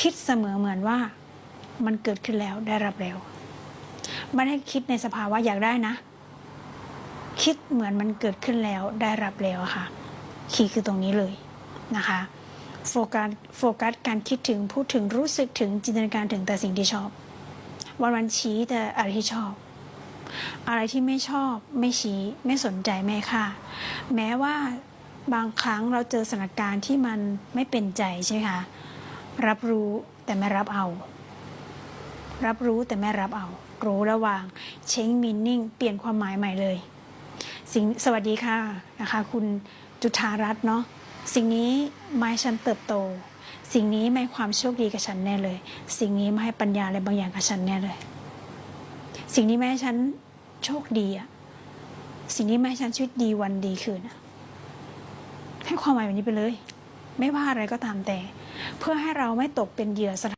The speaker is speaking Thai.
คิดเสมอเหมือนว่ามันเกิดขึ้นแล้วได้รับแล้วไม่ได้คิดในสภาวะอยากได้นะ คิดเหมือนมันเกิดขึ้นแล้วได้รับแล้วค่ะคีย์คือตรงนี้เลยนะคะโฟกัสโฟกัสการคิดถึงพูดถึงรู้สึกถึงจินตนาการถึงแต่สิ่งที่ชอบ วันวันชี้แต่อะไรที่ชอบ อะไรที่ไม่ชอบไม่ชี้ไม่สนใจไม่ค่าแม้ว่าบางครั้งเราเจอสถานการณ์ที่มันไม่เป็นใจใช่ไหมคะ รับรู้แต่ไม่รับเอา รับรู้แต่ไม่รับเอา รู้ระวาง change meaning เปลี่ยนความหมายใหม่เลย สิ่งสวัสดีค่ะนะคะ คุณจุธารัตน์เนาะ สิ่งนี้ไมาให้ฉันเติบโต สิ่งนี้ไม่ความโชคดีกับฉันแน่เลย สิ่งนี้ไมาให้ปัญญาอะไรบางอย่างกับฉันแน่เลย สิ่งนี้ไม่ให้ฉันโชคดีอะสิ่งนี้ไม่ให้ฉันชีวิตดีวันดีคืนอะให้ความหมายแบบนี้ไปเลย ไม่ว่าอะไรก็ตามแต่ เพื่อให้เราไม่ตกเป็นเหยื่อสถาน